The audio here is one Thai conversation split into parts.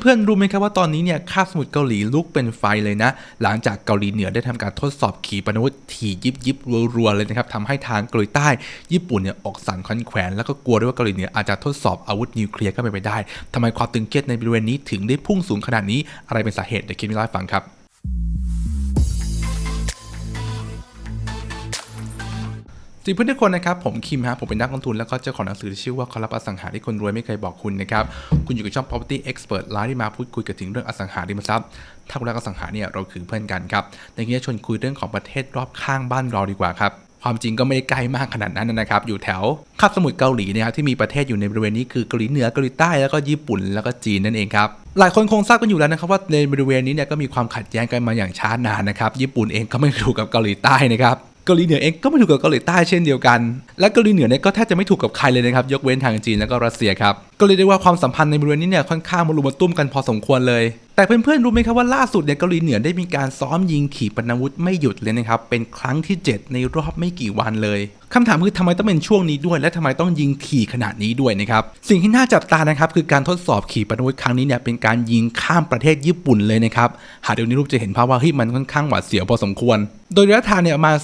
เพื่อนๆรู้ไหมครับว่าตอนนี้เนี่ยคาบสมุทรเกาหลีลุกเป็นไฟเลยนะ หลังจากเกาหลีเหนือได้ทำการทดสอบขีปนาวุธถี่ยิบยิบรัวๆเลยนะครับทำให้ทางเกาหลีใต้ ญี่ปุ่นเนี่ยออกสั่นคอนแขวนแล้วก็กลัวด้วยว่าเกาหลีเหนืออาจจะทดสอบอาวุธนิวเคลียร์ก็เป็นไปได้ทำไมความตึงเครียดในบริเวณนี้ถึงได้พุ่งสูงขนาดนี้อะไรเป็นสาเหตุเดี๋ยวคิดมีเล่าให้ฟังครับ ดีเพื่อนทุกคนนะครับ ผมคิมฮะผมเป็นนักลงทุนแล้วก็เจ้าของหนังสือที่ชื่อว่าคอรับอสังหาที่คนรวยไม่เคยบอกคุณนะครับ คุณอยู่กับช่อง property expert ไลฟ์ที่มาพูดคุยกันถึงเรื่องอสังหาริมทรัพย์ถ้าคุณรักอสังหาเนี่ยเราคือเพื่อนกันครับในที่นี้ชวนคุยเรื่องของประเทศรอบข้างบ้านเราดีกว่าครับความจริงก็ไม่ได้ไกลมากขนาดนั้นนะครับ อยู่แถวคาบสมุทรเกาหลีนะครับที่มีประเทศอยู่ในบริเวณนี้คือเกาหลีเหนือเกาหลีใต้แล้วก็ญี่ปุ่นแล้วก็จีนนั่นเองครับหลายคนคงทราบกันอยู่แล้วนะครับว่าในบริเวณนี้เนี่ยก็มีความขัดแย้งกันมาอย่างช้านานนะครับญี่ปุ่นเองก็ไม่ถูกกับเกาหลีใต้นะครับ เกาหลีเหนือเองก็ไม่ถูกกับเกาหลีใต้เช่นเดียวกัน และเกาหลีเหนือเนี่ยก็แทบจะไม่ถูกกับใครเลยนะครับ ยกเว้นทางจีนแล้วก็รัสเซียครับ ก็เลยได้ว่าความสัมพันธ์ในบริเวณนี้เนี่ยค่อนข้างมารุมมาตุ้มกันพอสมควรเลย แต่เพื่อนๆรู้ไหมครับว่าล่าสุดเนี่ยเกาหลีเหนือได้มีการซ้อมยิงขีปนาวุธไม่หยุดเลยนะครับเป็นครั้งที่ 7 ในรอบไม่กี่วันเลยคำถามคือทำไมต้องเป็นช่วงนี้ด้วย และทำไมต้องยิงถี่ขนาดนี้ด้วยนะครับสิ่งที่น่าจับตานะครับคือการทดสอบขีปนาวุธครั้งนี้เนี่ยเป็นการยิงข้ามประเทศญี่ปุ่นเลยนะครับหากเดี๋ยวนี้รูปจะเห็นภาพว่าเฮ้ยมันค่อนข้างหวาดเสียวพอสมควร โดยระยะทางเนี่ยประมาณ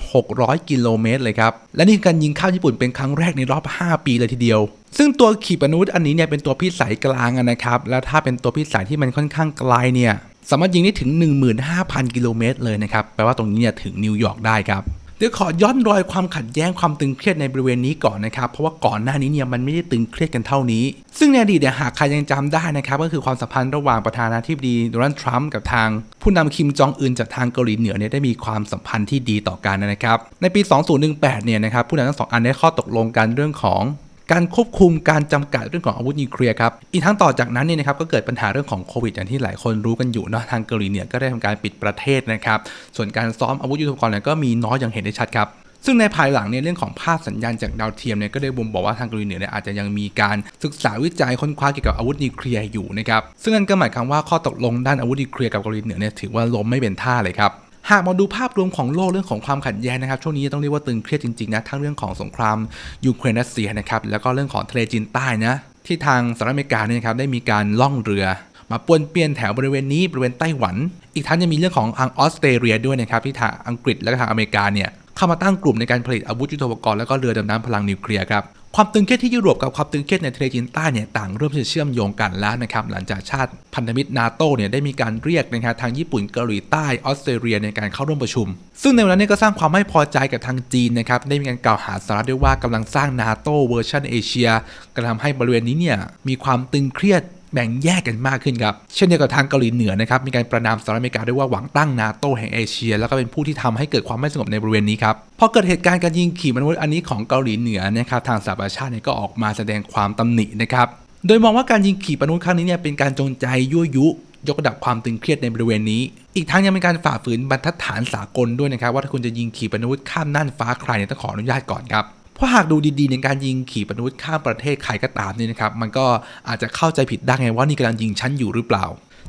4,600 กิโลเมตรเลยครับและนี่คือการยิงข้ามญี่ปุ่นเป็นครั้งแรกในรอบ 5 ปีเลยทีเดียว ซึ่งตัวขีปนาวุธอันนี้เนี่ยเป็นตัวพิสัยกลางนะครับ แล้วถ้าเป็นตัวพิสัยที่มันค่อนข้างไกลเนี่ยสามารถยิงได้ถึง 15,000 กิโลเมตรเลยนะครับ แปลว่าตรงนี้เนี่ยถึงนิวยอร์กได้ครับเดี๋ยวขอย้อนรอยความขัดแย้งความตึงเครียดในบริเวณนี้ก่อนนะครับ เพราะว่าก่อนหน้านี้เนี่ยมันไม่ได้ตึงเครียดกันเท่านี้ ซึ่งในอดีตเนี่ยหากใครยังจำได้นะครับ ก็คือความสัมพันธ์ระหว่างประธานาธิบดีโดนัลด์ทรัมป์กับทาง ผู้นำคิมจองอึนจากทางเกาหลีเหนือเนี่ยได้มีความสัมพันธ์ที่ดีต่อกันนะครับ ในปี 2018 เนี่ยนะครับผู้นำทั้งสองอันได้ข้อตกลงกันเรื่องของ การควบคุมการจำกัดเรื่องของอาวุธนิวเคลียร์ครับ อีกทั้งต่อจากนั้นเนี่ยนะครับก็เกิดปัญหาเรื่องของโควิดอย่างที่หลายคนรู้กันอยู่เนาะทางเกาหลีเหนือก็ได้ทำการปิดประเทศนะครับ ส่วนการซ้อมอาวุธยุทโธปกรณ์เนี่ยก็มีน้อยอย่างเห็นได้ชัดครับซึ่งในภายหลังเนี่ยเรื่องของภาพสัญญาณจากดาวเทียมเนี่ยก็ได้บ่งบอกว่าทางเกาหลีเหนือเนี่ยอาจจะยังมีการศึกษาวิจัยค้นคว้าเกี่ยวกับอาวุธนิวเคลียร์อยู่นะครับซึ่งนั่นก็หมายความว่าข้อตกลงด้านอาวุธนิวเคลียร์กับเกาหลีเหนือเนี่ยถือว่าล้มไม่เป็นท่าเลยครับ หากมาดูภาพรวมของโลกเรื่องของความขัดแย้งนะครับช่วงนี้ต้องเรียกว่าตึงเครียดจริงๆนะทั้งเรื่องของสงครามยูเครนรัสเซียนะครับแล้วก็เรื่องของทะเลจีนใต้นะที่ทางสหรัฐอเมริกาเนี่ยนะครับได้มีการล่องเรือ มาป้วนเปี้ยนแถวบริเวณนี้บริเวณไต้หวัน อีกทั้งยังมีเรื่องของทางออสเตรเลียด้วยนะครับที่ทางอังกฤษและทางอเมริกาเนี่ยเข้ามาตั้งกลุ่มในการผลิตอาวุธยุทโธปกรณ์และก็เรือดำน้ำพลังนิวเคลียร์ครับ ความตึงเครียดที่ยุโรปกับความตึงเครียดในทะเลจีนใต้เนี่ยต่างเริ่มจะเชื่อมโยงกันแล้วนะครับหลังจากชาติพันธมิตรนาโตเนี่ยได้มีการเรียกนะครับทางญี่ปุ่นเกาหลีใต้ออสเตรเลียในการเข้าร่วมประชุม ซึ่งในวันนั้นเนี่ยก็สร้างความไม่พอใจกับทางจีนนะครับได้มีการกล่าวหาสหรัฐด้วยว่ากำลังสร้างนาโตเวอร์ชันเอเชียกระทำให้บริเวณนี้เนี่ยมีความตึงเครียด แบ่งแยกกันมากขึ้นครับ เช่นเดียวกับทางเกาหลีเหนือนะครับ มีการประนามสหรัฐอเมริกาด้วยว่าหวังตั้งนาโตแห่งเอเชีย แล้วก็เป็นผู้ที่ทำให้เกิดความไม่สงบในบริเวณนี้ครับ พอเกิดเหตุการณ์การยิงขีปนาวุธอันนี้ของเกาหลีเหนือนะครับ ทางสหประชาชาติเนี่ยก็ออกมาแสดงความตำหนินะครับ โดยมองว่าการยิงขีปนาวุธครั้งนี้เนี่ยเป็นการจงใจยั่วยุยกระดับความตึงเครียดในบริเวณนี้ อีกทั้งยังเป็นการฝ่าฝืนบรรทัดฐานสากลด้วยนะครับว่าถ้าคุณจะยิงขีปนาวุธข้ามน่านฟ้าใครเนี่ยต้องขออนุญาตก่อนครับ เพราะหากดูดีๆในการยิงขีปนาวุธข้ามประเทศใครก็ตามนี่นะครับ มันก็อาจจะเข้าใจผิดได้ไงว่านี่กำลังยิงฉันอยู่หรือเปล่า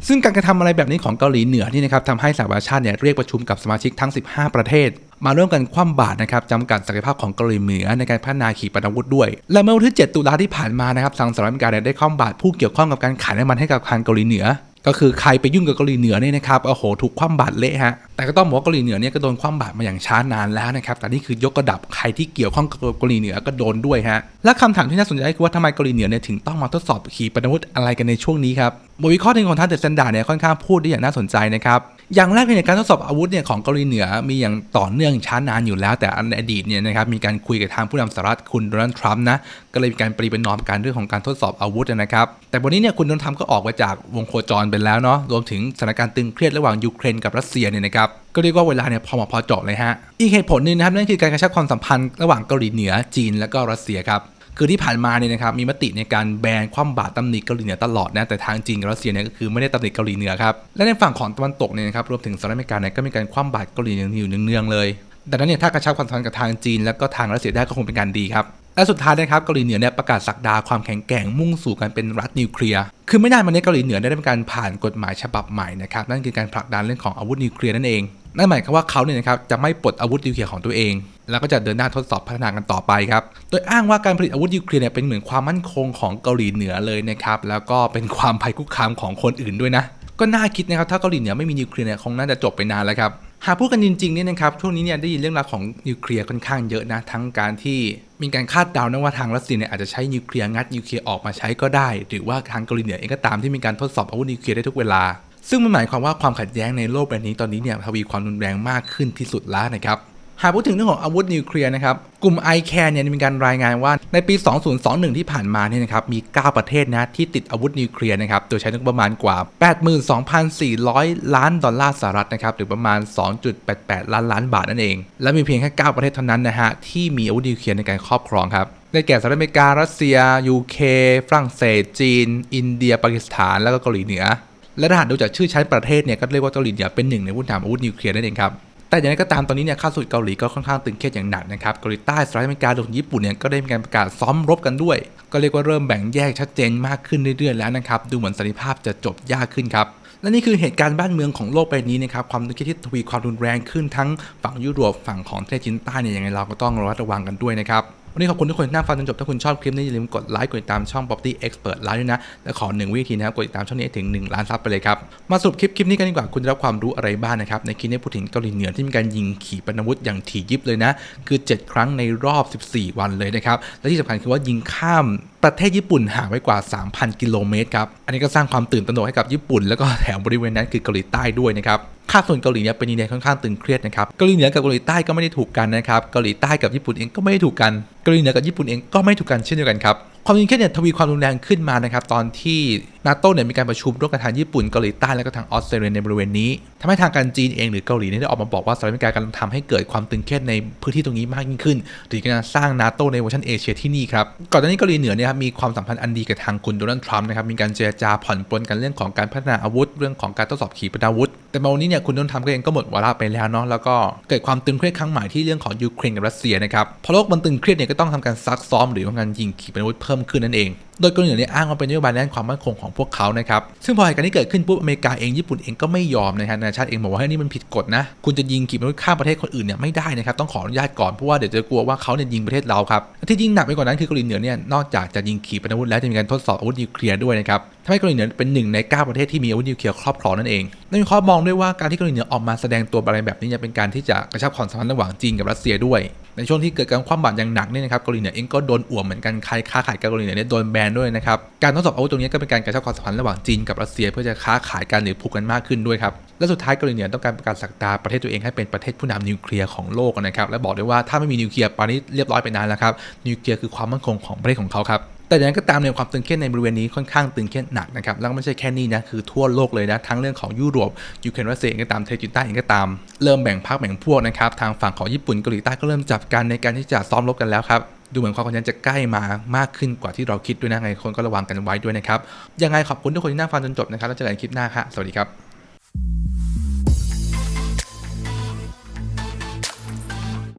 ซึ่งการกระทำอะไรแบบนี้ของเกาหลีเหนือนี่นะครับทำให้สหประชาชาติเนี่ยเรียกประชุมกับสมาชิกทั้ง 15 ประเทศ มาร่วมกันคว่ำบาตรนะครับจำกัดศักยภาพของเกาหลีเหนือในการพัฒนาขีปนาวุธด้วย และเมื่อวันที่ 7 ตุลาที่ผ่านมานะครับทางสหรัฐอเมริกาได้คว่ำบาตรผู้เกี่ยวข้องกับการขายน้ำมันให้กับทางเกาหลีเหนือ ก็คือใครไปยุ่งกับเกาหลีเหนือเนี่ยนะครับโอ้โหถูกคว่ำบาตรเละฮะแต่ก็ต้องบอกว่าเกาหลีเหนือเนี่ยก็โดนคว่ำบาตรมาอย่างช้านานแล้วนะครับแต่นี่คือยกระดับใครที่เกี่ยวข้องกับเกาหลีเหนือก็โดนด้วยฮะและคำถามที่น่าสนใจคือว่าทำไมเกาหลีเหนือเนี่ยถึงต้องมาทดสอบขีปนาวุธอะไรกันในช่วงนี้ครับบทวิเคราะห์หนึ่งของท่านเดอะสแตนดาร์ดเนี่ยค่อนข้างพูดได้อย่างน่าสนใจนะครับ อย่างแรกในการทดสอบอาวุธเนี่ยของเกาหลีเหนือมีอย่างต่อเนื่องช้านานอยู่แล้ว แต่ในอดีตเนี่ยนะครับมีการคุยกับทางผู้นำสหรัฐคุณโดนัลด์ทรัมป์นะก็เลยมีการปรีประนอมการเรื่องของการทดสอบอาวุธนะครับ แต่วันนี้เนี่ยคุณโดนัลด์ทรัมป์ก็ออกมาจากวงโคจรไปแล้วเนาะรวมถึงสถานการณ์ตึงเครียดระหว่างยูเครนกับรัสเซียเนี่ยนะครับก็เรียกว่าเวลาเนี่ยพอมาพอเจาะเลยฮะอีกเหตุผลหนึงนะครับนั่นคือการกระชับความสัมพันธ์ระหว่างเกาหลีเหนือจีน และก็รัสเซียครับ คือที่ผ่านมาเนี่ยนะครับมีมติในการแบนคว่ำบาตรตำหนิเกาหลีเหนือตลอดนะแต่ทางจีนกับรัสเซียเนี่ยก็คือไม่ได้ตำหนิเกาหลีเหนือครับและในฝั่งของตะวันตกเนี่ยนะครับรวมถึงสหรัฐอเมริกาเนี่ยก็มีการคว่ำบาตรเกาหลีเหนืออยู่เนืองๆเลยดังนั้นเนี่ยถ้ากระชับความสัมพันธ์กับทางจีน แล้วก็ทางรัสเซียได้ก็คงเป็นการดีครับ และสุดท้ายนะครับเกาหลีเหนือเนี่ยประกาศสักดาความแข็งแกร่งมุ่งสู่การเป็นรัฐนิวเคลียร์คือไม่นานมานี้เกาหลีเหนือได้มีการผ่านกฎหมายฉบับใหม่นะครับนั่นคือการผลักดันเรื่องของอาวุธนิวเคลียร์นั่นเองนั่นหมายความว่าเขาเนี่ยนะครับจะไม่ปลดอาวุธนิวเคลียร์ของตัวเอง แล้วก็จะเดินหน้าทดสอบพัฒนากันต่อไปครับโดยอ้างว่าการผลิตอาวุธนิวเคลียร์เนี่ยเป็นเหมือนความมั่นคงของเกาหลีเหนือเลยนะครับแล้วก็เป็นความภัยคุกคามของคนอื่นด้วยนะก็น่าคิดนะครับถ้าเกาหลีเหนือไม่มีนิวเคลียร์เนี่ยคงน่าจะจบไปนานแล้วครับหากพูดกันจริงๆเนี่ยนะครับช่วงนี้เนี่ยได้ยินเรื่องราวของนิวเคลียร์ค่อนข้างเยอะนะทั้งการที่ มีการคาดเดานะว่าทางรัสเซียเนี่ยอาจจะใช้นิวเคลียร์งัดนิวเคลียร์ออกมาใช้ก็ได้ หรือว่าทางเกาหลีเหนือเองก็ตามที่มีการทดสอบอาวุธนิวเคลียร์ได้ทุกเวลา ซึ่งมันหมายความว่าความขัดแย้งในโลกแบบนี้ตอนนี้เนี่ยทวีความรุนแรงมากขึ้นที่สุดแล้วนะครับ หากพูดถึงเรื่องของอาวุธนิวเคลียร์นะครับ กลุ่ม i c a n เนี่ยมีการรายงานว่าในปี 2021 ที่ผ่านมาเนี่ยนะครับ มี 9 ประเทศนะที่ติดอาวุธนิวเคลียร์นะครับ โดยใช้งบประมาณกว่า 82,400 ล้านดอลลาร์สหรัฐนะครับ หรือประมาณ 2.88 ล้านล้านบาทนั่นเอง และมีเพียงแค่ 9 ประเทศเท่านั้นนะฮะที่มีอาวุธนิวเคลียร์ในการครอบครองครับได้แก่สหรัฐอเมริกา รัสเซีย ยูเค ฝรั่งเศส จีน อินเดีย ปากีสถาน แล้วก็เกาหลีเหนือ และถ้าหากดูจากชื่อชั้นประเทศเนี่ยก็เรียกว่าเกาหลีเหนือเป็นหนึ่งในผู้นำอาวุธนิวเคลียร์นั่นเองครับ แต่อย่างไรก็ตามตอนนี้เนี่ยข้าศึกเกาหลีก็ค่อนข้างตึงเครียดอย่างหนักนะครับเกาหลีใต้สหรัฐอเมริการวมญี่ปุ่นเนี่ยก็ได้มีการประกาศซ้อมรบกันด้วย ก็เรียกว่าเริ่มแบ่งแยกชัดเจนมากขึ้นเรื่อยๆแล้วนะครับดูเหมือนสันติภาพจะจบยากขึ้นครับและนี่คือเหตุการณ์บ้านเมืองของโลกใบนี้นะครับความตึงเครียดที่ทวีความรุนแรงขึ้นทั้งฝั่งยุโรปฝั่งของประเทศจีนใต้เนี่ยยังไงเราก็ต้องระมัดระวังกันด้วยนะครับ วันนี้ขอบคุณทุกคนที่นั่งฟังจนจบ ถ้าคุณชอบคลิปนี้อย่าลืมกดไลค์ กดติดตามช่อง Property Expert ไลน์ด้วยนะ และขอหนึ่งวิธีนะครับ กดติดตามช่องนี้ให้ถึง 1 ล้านซับไปเลยครับ มาสรุปคลิปคลิปนี้กันดีกว่า คุณจะรับความรู้อะไรบ้างนะครับ ในคลิปนี้พูดถึงเกาหลีเหนือที่มีการยิงขีปนาวุธอย่างถี่ยิบเลยนะ คือ 7 ครั้งในรอบ 14 วันเลยนะครับ และที่สำคัญคือว่ายิงข้าม ประเทศญี่ปุ่นห่างไปกว่า 3,000 กิโลเมตรครับ อันนี้ก็สร้างความตื่นตระหนกให้กับญี่ปุ่น แล้วก็แถวบริเวณนั้นคือเกาหลีใต้ด้วยนะครับค่าส่วนเกาหลีเนี่ยเป็นดินแดนค่อนข้างตึงเครียดนะครับเกาหลีเหนือกับเกาหลีใต้ก็ไม่ได้ถูกกันนะครับเกาหลีใต้กับญี่ปุ่นเองก็ไม่ได้ถูกกันเกาหลีเหนือกับญี่ปุ่นเองก็ไม่ถูกกันเช่นเดียวกันครับ ความตึงเครียดเนี่ยทวีความรุนแรงขึ้นมานะครับตอนที่นาโต้เนี่ยมีการประชุมร่วมกับทางญี่ปุ่นเกาหลีใต้และก็ทางออสเตรเลียในบริเวณนี้ทำให้ทางการจีนเองหรือเกาหลีเนี่ยได้ออกมาบอกว่าสหรัฐอเมริกากำลังทำให้เกิดความตึงเครียดในพื้นที่ตรงนี้มากยิ่งขึ้นหรือการสร้างนาโต้ในเวอร์ชันเอเชียที่นี่ครับก่อนหน้านี้เกาหลีเหนือเนี่ยครับมีความสัมพันธ์อันดีกับทางคุณโดนัลด์ทรัมป์นะครับมีการเจรจาผ่อนปลนกันเรื่องของการพัฒนาอาวุธ เรื่องของการทดสอบขีปนาวุธ แต่มาวันนี้เนี่ยคุณโดนัลด์ทรัมป์ก็เองก็หมดวาระไปแล้วเนาะแล้วก็เกิดความตึงเครียดครั้งใหม่ที่เรื่องของยูเครนกับรัสเซียนะครับพอโลกมันตึงเครียดเนี่ยก็ต้องทำการซักซ้อมหรือว่าการยิงขีปนาวุธเพิ่มขึ้นนั่นเองโดยเกาหลีเหนือเนี่ยอ้างว่าเป็นนโยบายด้านความมั่นคงของพวกเขานะครับซึ่งพอเหตุการณ์นี้เกิดขึ้นปุ๊บอเมริกาเองญี่ปุ่นเองก็ไม่ยอมนะครับนานาชาติเองบอกว่าให้นี่มันผิดกฎนะ คุณจะยิงขีปนาวุธข้ามประเทศคนอื่นเนี่ยไม่ได้นะครับต้องขออนุญาตก่อนเพราะว่าเดี๋ยวจะกลัวว่าเขาเนี่ยยิงประเทศเราครับที่ยิ่งหนักไปกว่านั้นคือเกาหลีเหนือเนี่ยนอกจากจะยิงขีปนาวุธแล้วจะมีการทดสอบอาวุธนิวเคลียร์ด้วยนะครับทำให้เกาหลีเหนือเป็นหนึ่งใน 9 ประเทศที่มีอาวุธนิวเคลียร์ครอบครองนั่นเองนักวิเคราะห์มองด้วยว่าการที่เกาหลีเหนือออกมาแสดงตัวอะไรแบบนี้จะเป็นการที่จะกระชับความสัมพันธ์ระหว่างจีนกับรัสเซียด้วย ในช่วงที่เกิดการคว่ำบาตรอย่างหนักเนี่ยนะครับเกาหลีเหนือเองก็โดนอ่วมเหมือนกันใครค้าขายกับเกาหลีเหนือเนี่ยโดนแบนด้วยนะครับ การทดสอบอาวุธตรงนี้ก็เป็นการกระชับความสัมพันธ์ระหว่างจีนกับรัสเซีย เพื่อจะค้าขายกันหรือผูกกันมากขึ้นด้วยครับ และสุดท้ายเกาหลีเหนือต้องการประกาศสักดาประเทศตัวเองให้เป็นประเทศผู้นำนิวเคลียร์ของโลกนะครับ และบอกด้วยว่าถ้าไม่มีนิวเคลียร์ปานนี้เรียบร้อยไปนานแล้วครับ นิวเคลียร์คือความมั่นคงของประเทศของเขาครับแต่อย่างนั้นก็ตามในความตึงเครียดในบริเวณนี้ค่อนข้างตึงเครียดหนักนะครับ แล้วไม่ใช่แค่นี้นะ คือทั่วโลกเลยนะ ทั้งเรื่องของยุโรปยูเครนรัสเซียเองก็ตามเทจินใต้เองก็ตาม เริ่มแบ่งพรรคแบ่งพวกนะครับ ทางฝั่งของญี่ปุ่นเกาหลีใต้ก็เริ่มจับกันในการที่จะซ้อมรบกันแล้วครับ ดูเหมือนความขัดแย้งจะใกล้มามากขึ้นกว่าที่เราคิดด้วยนะไงคนก็ระวังกันไว้ด้วยนะครับยังไงขอบคุณทุกคนที่นั่งฟังจนจบนะครับแล้วเจอกันคลิปหน้าครับสวัสดีครับ